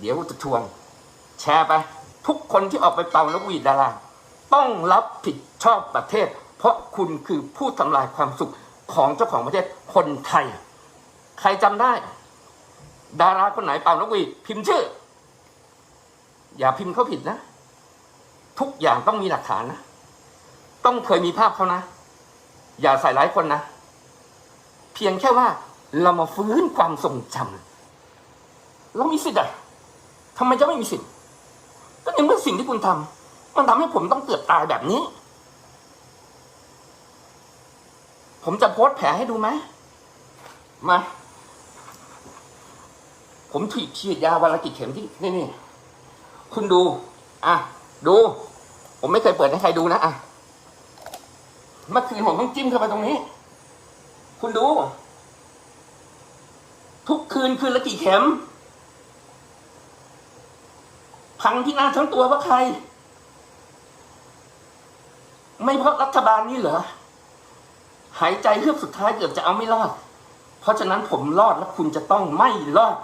เดี๋ยวจะทวง แชร์ไป ทุกคนที่ออกไปเป่านกหวีดดาราต้องรับผิดชอบประเทศ เพราะคุณคือผู้ทำลายความสุขของเจ้าของประเทศคนไทย ใครจำได้ ดาราคนไหนเป่านกหวีดพิมพ์ชื่อ อย่าพิมพ์เขาผิดนะ ทุกอย่างต้องมีหลักฐานนะ ต้องเคยมีภาพเขานะ อย่าใส่ร้ายคนนะ เพียงแค่ว่าเรามาฟื้นความทรงจำเรามีสิทธิ์อะ ทำไมจะไม่มีสิทธิ์ก็ในเมื่อสิ่งที่คุณทำมันทำให้ผมต้องเกือบตายแบบนี้ ผมจะโพสแผลให้ดูไหมมา ผมฉีดฉีดยาวันละกี่เข็มที่นี่นี่คุณดู อะ ดู ผมไม่เคยเปิดให้ใครดูนะอะเมื่อคืนผมต้องจิ้มเข้าไปตรงนี้ คุณดู ทุกคืนคืนละกี่เข็ม พังที่หน้าทั้งตัวเพราะใคร ไม่เพราะรัฐบาลนี่เหรอ หายใจเฮือกสุดท้ายเกือบจะเอาไม่รอด เพราะฉะนั้นผมรอดแล้วคุณจะต้องไม่รอด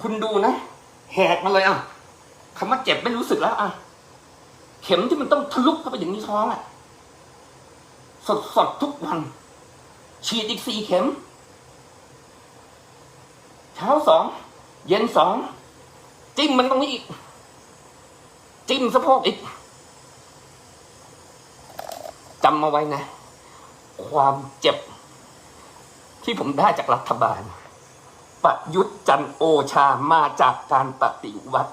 คุณดูนะ แหกมาเลยอะคำว่าเจ็บไม่รู้สึกแล้วอะ เข็มที่มันต้องทะลุเข้าไปถึงในท้องอะ สดสดๆทุกวัน ฉีดอีกสี่เข็ม เช้าสอง เย็นสองจิ้มมันตรงนี้อีก จิ้มสะโพกอีกจำมาไว้นะ ความเจ็บ ที่ผมได้จากรัฐบาลประยุทธ์จันโอชามาจากการปฏิวัติ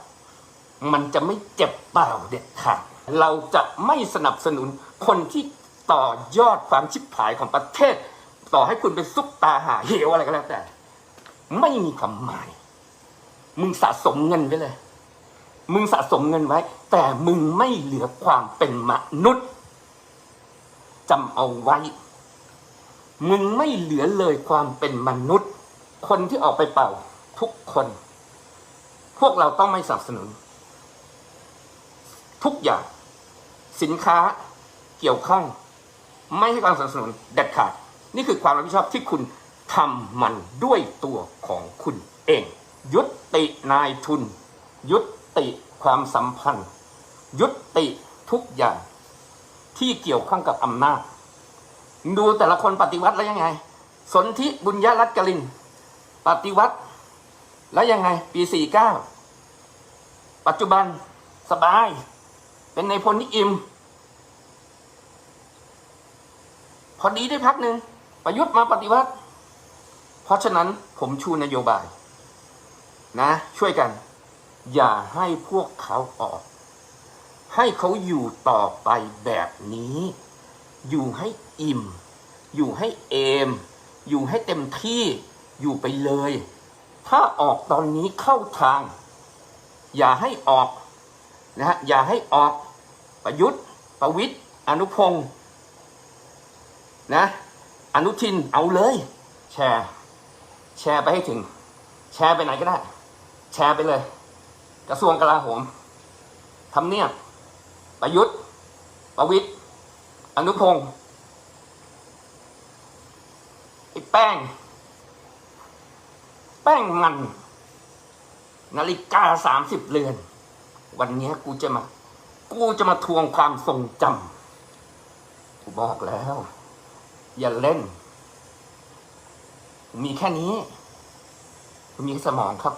มันจะไม่เจ็บเปล่าเด็ดขาดเราจะไม่สนับสนุนคนที่ต่อยอดความชิบหายของประเทศ ต่อให้คุณเป็นซุปตาหาเหวอะไรก็แล้วแต่ ไม่มีความหมาย มึงสะสมเงินไว้เลย มึงสะสมเงินไว้ แต่มึงไม่เหลือความเป็นมนุษย์จำเอาไว้ มึงไม่เหลือเลยความเป็นมนุษย์ คนที่ออกไปเป่าทุกคน พวกเราต้องไม่สนับสนุน ทุกอย่าง สินค้าเกี่ยวข้อง ไม่ให้ความสนับสนุนเด็ดขาด นี่คือความรับผิดชอบที่คุณทำมันด้วยตัวของคุณเอง ยุตินายทุน ยุติความสัมพันธ์ ยุติทุกอย่างที่เกี่ยวข้องกับอำนาจ ดูแต่ละคนปฏิวัติแล้วยังไง สนธิบุญยรัตกลิน ปฏิวัติแล้วยังไง ปีสี่เก้าปัจจุบันสบาย เป็นในพลนิอิม พอดีได้พักหนึ่งประยุทธ์มาปฏิวัติ เพราะฉะนั้นผมชูนโยบาย นะ ช่วยกัน อย่าให้พวกเขาออก ให้เขาอยู่ต่อไปแบบนี้ อยู่ให้อิ่ม อยู่ให้เอม อยู่ให้เต็มที่อยู่ไปเลย ถ้าออกตอนนี้เข้าทาง อย่าให้ออกนะฮะอย่าให้ออกประยุทธ์ประวิทย์อนุพงศ์นะ อนุทินเอาเลย แชร์ แชร์ไปให้ถึง แชร์ไปไหนก็ได้ แชร์ไปเลย กระทรวงกลาโหมทำเนียบประยุทธ์ ประวิทย์อนุพงศ์ไอ้แป้ง แป้งมัน นาฬิกาสามสิบเรือน วันนี้กูจะมา กูจะมาทวงความทรงจำกูบอกแล้ว อย่าเล่น มีแค่นี้ มีสมองครับ